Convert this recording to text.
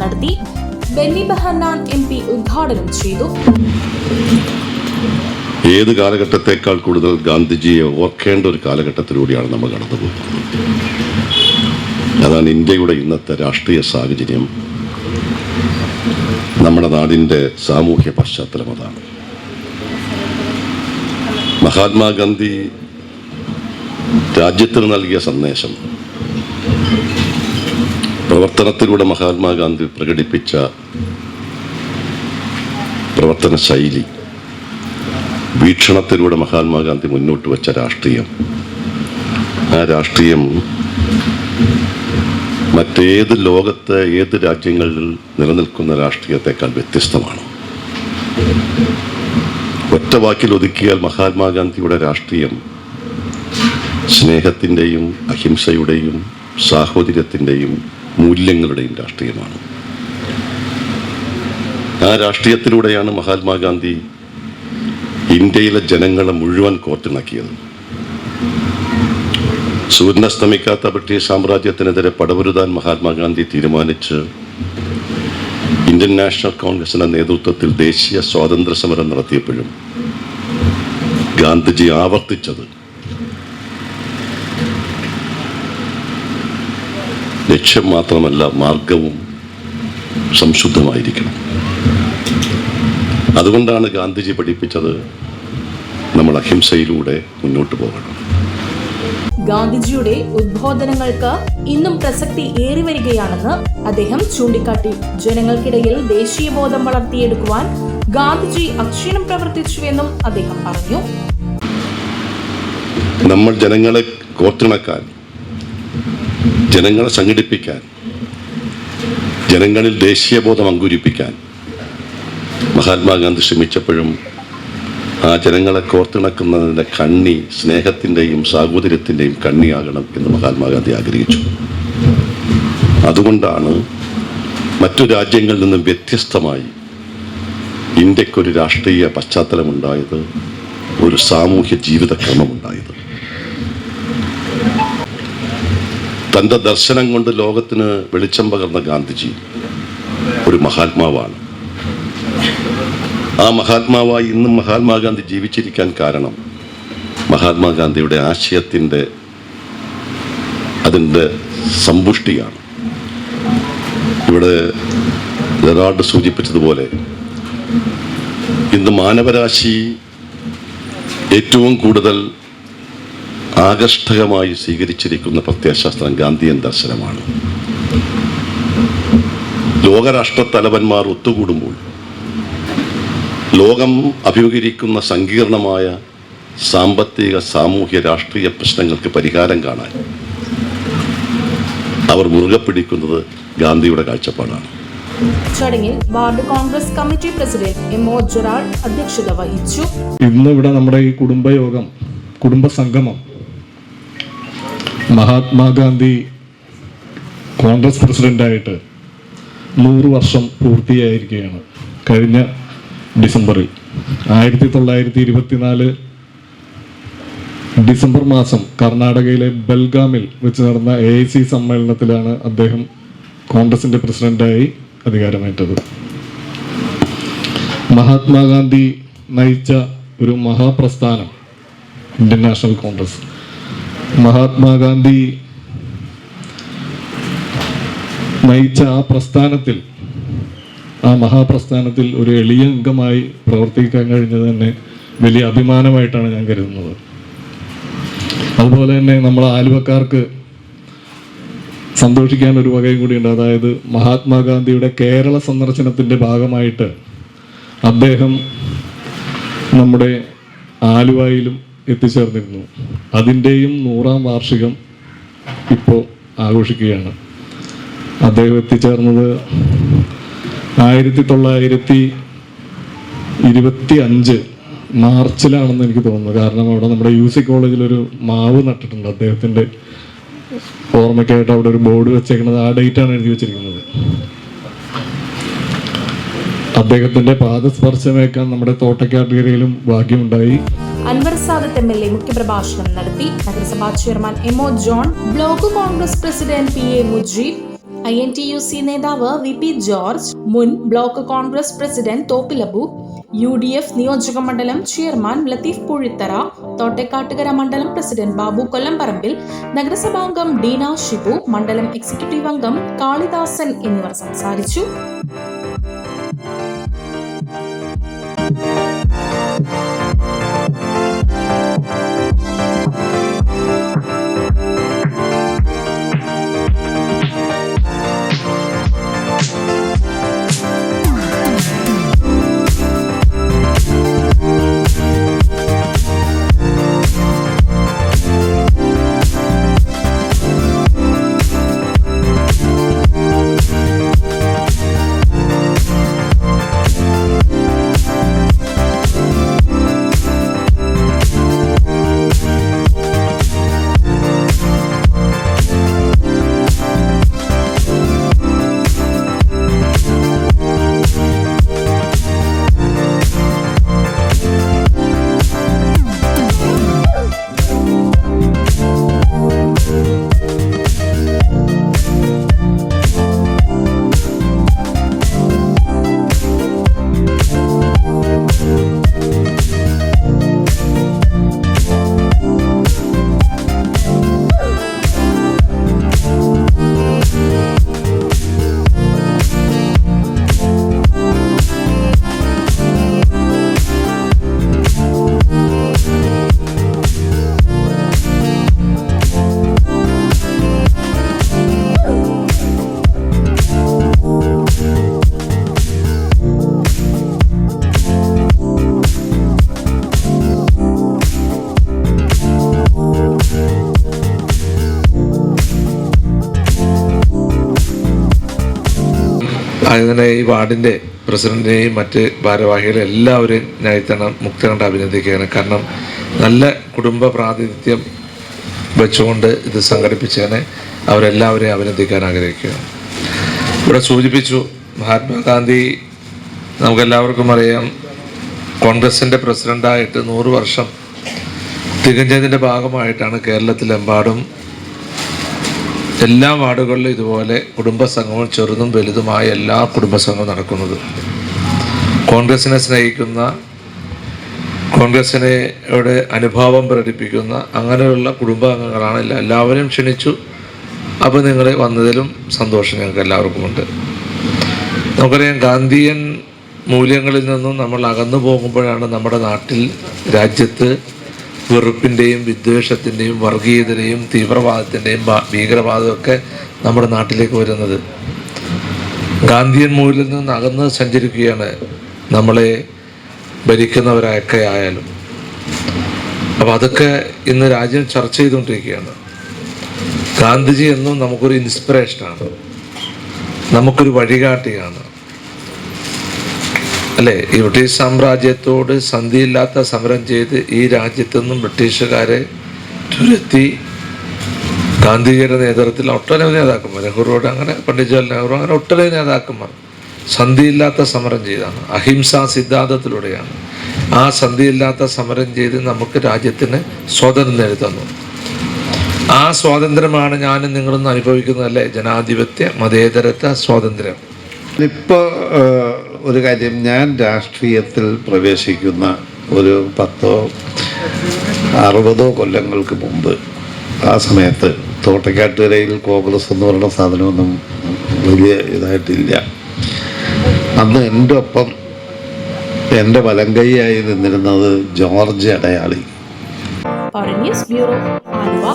നടത്തി Benny Behanan M P ഉദ്ഘാടനം ചെയ്തു. ഏത് കാലഘട്ടത്തെക്കാൾ കൂടുതൽ ഗാന്ധിജിയെ ഓർക്കേണ്ട ഒരു കാലഘട്ടത്തിലൂടെയാണ് നമ്മൾ കടന്നുപോകുന്നത് അതാണ് ഇന്ത്യയുടെ ഇന്നത്തെ രാഷ്ട്രീയ സാഹചര്യം. നമ്മുടെ നാടിന്റെ സാമൂഹ്യ പശ്ചാത്തലം അതാണ്. മഹാത്മാഗാന്ധി രാജ്യത്തിന് നൽകിയ സന്ദേശം പ്രവർത്തനത്തിലൂടെ മഹാത്മാഗാന്ധി പ്രകടിപ്പിച്ച പ്രവർത്തന ശൈലി വീക്ഷണത്തിലൂടെ മഹാത്മാഗാന്ധി മുന്നോട്ട് വെച്ച രാഷ്ട്രീയം. ആ രാഷ്ട്രീയം മറ്റേത് ലോകത്ത് ഏത് രാജ്യങ്ങളിൽ നിലനിൽക്കുന്ന രാഷ്ട്രീയത്തെക്കാൾ വ്യത്യസ്തമാണ്. ഒറ്റ വാക്കിൽ ഒതുക്കിയാൽ മഹാത്മാഗാന്ധിയുടെ രാഷ്ട്രീയം സ്നേഹത്തിന്റെയും അഹിംസയുടെയും സാഹോദര്യത്തിന്റെയും മൂല്യങ്ങളുടെയും രാഷ്ട്രീയമാണ്. ആ രാഷ്ട്രീയത്തിലൂടെയാണ് മഹാത്മാഗാന്ധി ഇന്ത്യയിലെ ജനങ്ങളെ മുഴുവൻ കോർത്തിണക്കിയത്. സൂര്യനസ്തമിക്കാത്ത ബ്രിട്ടീഷ് സാമ്രാജ്യത്തിനെതിരെ പടവരുതാൻ മഹാത്മാഗാന്ധി തീരുമാനിച്ച് ഇന്ത്യൻ നാഷണൽ കോൺഗ്രസിന്റെ നേതൃത്വത്തിൽ ദേശീയ സ്വാതന്ത്ര്യ സമരം നടത്തിയപ്പോഴും ഗാന്ധിജി ആവർത്തിച്ചത് ലക്ഷ്യം മാത്രമല്ല മാർഗവും സംശുദ്ധമായിരിക്കണം. അതുകൊണ്ടാണ് ഗാന്ധിജി പഠിപ്പിച്ചത് നമ്മൾ അഹിംസയിലൂടെ മുന്നോട്ട് പോകണം. ഗാന്ധിജിയുടെ ഉദ്ബോധനങ്ങൾക്ക് ഇന്നും പ്രസക്തി ഏറി വരികയാണെന്ന് അദ്ദേഹം ചൂണ്ടിക്കാട്ടി. ജനങ്ങൾക്കിടയിൽ ദേശീയ ബോധം വളർത്തിയെടുക്കുവാൻ ഗാന്ധിജി അക്ഷീണം പ്രവർത്തിച്ചുവെന്നും അദ്ദേഹം പറഞ്ഞു. നമ്മൾ ജനങ്ങളെ കോർത്തിണക്കാൻ ജനങ്ങളെ സംഘടിപ്പിക്കാൻ ജനങ്ങളിൽ ദേശീയബോധം അങ്കുരിപ്പിക്കാൻ മഹാത്മാഗാന്ധി ശ്രമിച്ചപ്പോഴും ആ ജനങ്ങളെ കോർത്തിണക്കുന്നതിന്റെ കണ്ണി സ്നേഹത്തിന്റെയും സാഹോദര്യത്തിന്റെയും കണ്ണിയാകണം എന്ന് മഹാത്മാഗാന്ധി ആഗ്രഹിച്ചു. അതുകൊണ്ടാണ് മറ്റു രാജ്യങ്ങളിൽ നിന്നും വ്യത്യസ്തമായി ഇന്ത്യക്കൊരു രാഷ്ട്രീയ പശ്ചാത്തലമുണ്ടായത് ഒരു സാമൂഹ്യ ജീവിതക്രമമുണ്ടായത്. തന്റെ ദർശനം കൊണ്ട് ലോകത്തിന് വെളിച്ചം പകർന്ന ഗാന്ധിജി ഒരു മഹാത്മാവാണ്. ആ മഹാത്മാവായി ഇന്നും മഹാത്മാഗാന്ധി ജീവിച്ചിരിക്കാൻ കാരണം മഹാത്മാഗാന്ധിയുടെ ആശയത്തിന്റെ അതിന്റെ സമ്പുഷ്ടിയാണ്. ഇവിടെ ജെറാർഡ് സൂചിപ്പിച്ചതുപോലെ ഇന്ന് മാനവരാശി ഏറ്റവും കൂടുതൽ ആകർഷകമായി സ്വീകരിച്ചിരിക്കുന്ന പ്രത്യയശാസ്ത്രം ഗാന്ധിയൻ ദർശനമാണ്. ലോകരാഷ്ട്ര തലവന്മാർ ഒത്തുകൂടുമ്പോൾ ലോകം അഭിമുഖീകരിക്കുന്ന സങ്കീർണമായ സാമ്പത്തിക സാമൂഹ്യ രാഷ്ട്രീയ പ്രശ്നങ്ങൾക്ക് പരിഹാരം കാണാൻ അവർ മുറുകെ പിടിക്കുന്നത് ഗാന്ധിയുടെ കാഴ്ചപ്പാടാണ്. ചടങ്ങിൽ ward congress committee president M O അധ്യക്ഷത വഹിച്ചു. ഇന്ന് ഇവിടെ നമ്മുടെ ഈ കുടുംബയോഗം കുടുംബ സംഗമം മഹാത്മാഗാന്ധി കോൺഗ്രസ് പ്രസിഡന്റായിട്ട് നൂറ് വർഷം പൂർത്തിയായിരിക്കുകയാണ് കഴിഞ്ഞ ഡിസംബറിൽ. ആയിരത്തി തൊള്ളായിരത്തി ഇരുപത്തിനാല് ഡിസംബർ മാസം കർണാടകയിലെ ബൽഗാമിൽ വെച്ച് നടന്ന എ ഐ സി സമ്മേളനത്തിലാണ് അദ്ദേഹം കോൺഗ്രസിന്റെ പ്രസിഡന്റായി അധികാരമേറ്റത്. മഹാത്മാഗാന്ധി നയിച്ച ഒരു മഹാപ്രസ്ഥാനം ഇന്ത്യൻ നാഷണൽ കോൺഗ്രസ്. മഹാത്മാഗാന്ധി നയിച്ച ആ പ്രസ്ഥാനത്തിൽ ആ മഹാപ്രസ്ഥാനത്തിൽ ഒരു എളിയ അംഗമായി പ്രവർത്തിക്കാൻ കഴിഞ്ഞത് തന്നെ വലിയ അഭിമാനമായിട്ടാണ് ഞാൻ കരുതുന്നത്. അതുപോലെ തന്നെ നമ്മൾ ആലുവക്കാർക്ക് സന്തോഷിക്കാൻ ഒരു വകയും കൂടിയുണ്ട്. അതായത് മഹാത്മാഗാന്ധിയുടെ കേരള സന്ദർശനത്തിന്റെ ഭാഗമായിട്ട് അദ്ദേഹം നമ്മുടെ ആലുവയിലും എത്തിച്ചേർന്നിരുന്നു. അതിന്റെയും നൂറാം വാർഷികം ഇപ്പോൾ ആഘോഷിക്കുകയാണ്. അദ്ദേഹം എത്തിച്ചേർന്നത് ആയിരത്തി തൊള്ളായിരത്തി ഇരുപത്തി അഞ്ച് മാർച്ചിലാണെന്ന് എനിക്ക് തോന്നുന്നു. കാരണം അവിടെ നമ്മുടെ യു സി കോളേജിലൊരു മാവ് നട്ടിട്ടുണ്ട്. അദ്ദേഹത്തിന്റെ ഓർമ്മയ്ക്കായിട്ട് അവിടെ ഒരു ബോർഡ് വെച്ചേക്കുന്നത് ആ ഡേറ്റ് ആണ് എഴുതി വെച്ചിരിക്കുന്നത്. അദ്ദേഹത്തിന്റെ പാദസ്പർശമേക്കാൻ നമ്മുടെ തോട്ടക്കാട്ടുകരയിലും ഭാഗ്യമുണ്ടായി. Anwar Sadath M L A മുഖ്യപ്രഭാഷണം നടത്തി. നഗരസഭാ chairman M O John block congress president P A Mujeeb I N T U C നേതാവ് വി പി ജോർജ് മുൻ block congress president Thoppilabu U D F നിയോജക മണ്ഡലം ചെയർമാൻ ലത്തീഫ് പുഴിത്തറ തോട്ടേക്കാട്ടുകര മണ്ഡലം president Babu Kollamparambil നഗരസഭാംഗം ഡീന ഷിബു മണ്ഡലം എക്സിക്യൂട്ടീവ് അംഗം കാളിദാസൻ എന്നിവർ സംസാരിച്ചു. അങ്ങനെ ഈ വാർഡിന്റെ പ്രസിഡന്റിനെയും മറ്റ് ഭാരവാഹികളെയും എല്ലാവരെയും ഞാൻ ഇത്തവണ മുക്തകണ്ഠ അഭിനന്ദിക്കുകയാണ്. കാരണം നല്ല കുടുംബ പ്രാതിനിധ്യം വെച്ചുകൊണ്ട് ഇത് സംഘടിപ്പിച്ചതിനെ അവരെല്ലാവരെയും അഭിനന്ദിക്കാൻ ആഗ്രഹിക്കുകയാണ്. ഇവിടെ സൂചിപ്പിച്ചു മഹാത്മാഗാന്ധി നമുക്കെല്ലാവർക്കും അറിയാം കോൺഗ്രസിന്റെ പ്രസിഡന്റായിട്ട് നൂറ് വർഷം തികഞ്ഞതിന്റെ ഭാഗമായിട്ടാണ് കേരളത്തിലെമ്പാടും എല്ലാ വാർഡുകളിലും ഇതുപോലെ കുടുംബസംഘവും ചെറുതും വലുതുമായ എല്ലാ കുടുംബസംഘവും നടക്കുന്നത്. കോൺഗ്രസിനെ സ്നേഹിക്കുന്ന കോൺഗ്രസിനെ യുടെ അനുഭാവം പ്രകടിപ്പിക്കുന്ന അങ്ങനെയുള്ള കുടുംബാംഗങ്ങളാണ് എല്ലാ എല്ലാവരെയും ക്ഷണിച്ചു. അപ്പോൾ നിങ്ങൾ വന്നതിലും സന്തോഷം ഞങ്ങൾക്ക് എല്ലാവർക്കുമുണ്ട്. നമുക്കറിയാം ഗാന്ധിയൻ മൂല്യങ്ങളിൽ നിന്നും നമ്മൾ അകന്നു പോകുമ്പോഴാണ് നമ്മുടെ നാട്ടിൽ രാജ്യത്ത് വെറുപ്പിന്റെയും വിദ്വേഷത്തിന്റെയും വർഗീയതയുടെയും തീവ്രവാദത്തിന്റെയും ഭീകരവാദമൊക്കെ നമ്മുടെ നാട്ടിലേക്ക് വരുന്നത്. ഗാന്ധിയൻ മൂലിൽ നിന്ന് അകന്ന് സഞ്ചരിക്കുകയാണ് നമ്മളെ ഭരിക്കുന്നവരൊക്കെ ആയാലും. അപ്പോൾ അതൊക്കെ ഇന്ന് രാജ്യം ചർച്ച ചെയ്തുകൊണ്ടിരിക്കുകയാണ്. ഗാന്ധിജി എന്നും നമുക്കൊരു ഇൻസ്പിറേഷനാണ് നമുക്കൊരു വഴികാട്ടിയാണ്. അല്ലേ? ഈ ബ്രിട്ടീഷ് സാമ്രാജ്യത്തോട് സന്ധിയില്ലാത്ത സമരം ചെയ്ത് ഈ രാജ്യത്തു നിന്നും ബ്രിട്ടീഷുകാരെ തുരത്തി ഗാന്ധിജിയുടെ നേതൃത്വത്തിൽ ഒട്ടനവധി നേതാക്കന്മാർ നെഹ്റുവോട് അങ്ങനെ പണ്ഡിറ്റ് ജവഹർലാൽ നെഹ്റു അങ്ങനെ ഒട്ടനവധി നേതാക്കന്മാർ സന്ധിയില്ലാത്ത സമരം ചെയ്താണ് അഹിംസാ സിദ്ധാന്തത്തിലൂടെയാണ്. ആ സന്ധിയില്ലാത്ത സമരം ചെയ്ത് നമുക്ക് രാജ്യത്തിന് സ്വാതന്ത്ര്യം നേടി തന്നു. ആ സ്വാതന്ത്ര്യമാണ് ഞാനും നിങ്ങളൊന്നും അനുഭവിക്കുന്നതല്ലേ? ജനാധിപത്യ മതേതരത്വ സ്വാതന്ത്ര്യം. ഇപ്പോൾ ഒരു കാര്യം ഞാൻ രാഷ്ട്രീയത്തിൽ പ്രവേശിക്കുന്ന ഒരു പത്തോ അറുപതോ കൊല്ലങ്ങൾക്ക് മുമ്പ് ആ സമയത്ത് തോട്ടക്കാട്ടുകരയിൽ കോൺഗ്രസ് എന്ന് പറയുന്ന സാധനമൊന്നും വലിയ ഇതായിട്ടില്ല. അന്ന് എന്റെ ഒപ്പം എന്റെ വലങ്കൈയായി നിന്നിരുന്നത് George Adayali. News bureau Aluva